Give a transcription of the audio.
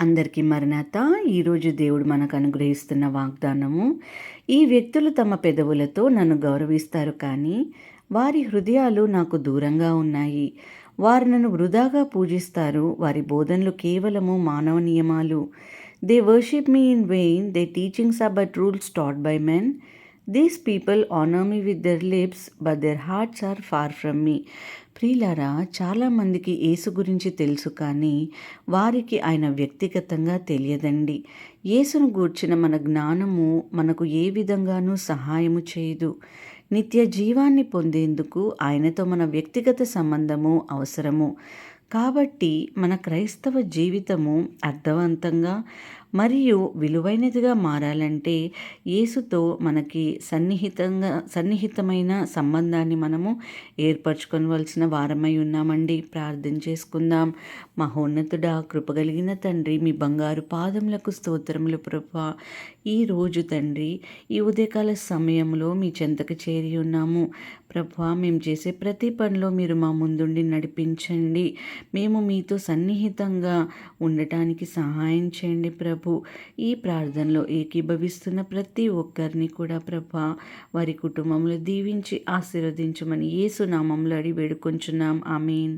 అందరికీ మరణాత. ఈరోజు దేవుడు మనకు అనుగ్రహిస్తున్న వాగ్దానము ఈ వ్యక్తులు తమ పెదవులతో నన్ను గౌరవిస్తారు కానీ వారి హృదయాలు నాకు దూరంగా ఉన్నాయి. వారు నన్ను వృధాగా పూజిస్తారు. వారి బోధనలు కేవలము మానవ నియమాలు. They worship me in vain they teachings are but rules taught by men these people honour me with their lips but their hearts are far from me ప్రియులారా చాలామందికి యేసు గురించి తెలుసు కానీ వారికి ఆయన వ్యక్తిగతంగా తెలియదండి. యేసును గూర్చిన మన జ్ఞానము మనకు ఏ విధంగానూ సహాయము చేయదు. నిత్య జీవాన్ని పొందేందుకు ఆయనతో మన వ్యక్తిగత సంబంధము అవసరము. కాబట్టి మన క్రైస్తవ జీవితము అర్థవంతంగా మరియు విలువైనదిగా మారాలంటే యేసుతో మనకి సన్నిహితంగా సన్నిహితమైన సంబంధాన్ని మనము ఏర్పరచుకోవలసిన వారమై ఉన్నామండి. ప్రార్థన చేసుకుందాం. మహోన్నతుడా కృపగలిగిన తండ్రి మీ బంగారు పాదములకు స్తోత్రములు ప్రభ. ఈరోజు తండ్రి ఈ ఉదయకాల సమయంలో మీ చెంతకు చేరి ఉన్నాము. ప్రభా మేము చేసే ప్రతి పనిలో మీరు మా ముందుండి నడిపించండి. మేము మీతో సన్నిహితంగా ఉండటానికి సహాయం చేయండి ప్రభు. ఈ ప్రార్థనలో ఏకీభవిస్తున్న ప్రతి ఒక్కరిని కూడా ప్రభా వారి కుటుంబంలో దీవించి ఆశీర్వదించమని ఏసునామంలో అడి వేడుకొంచున్నాం. ఆమెన్.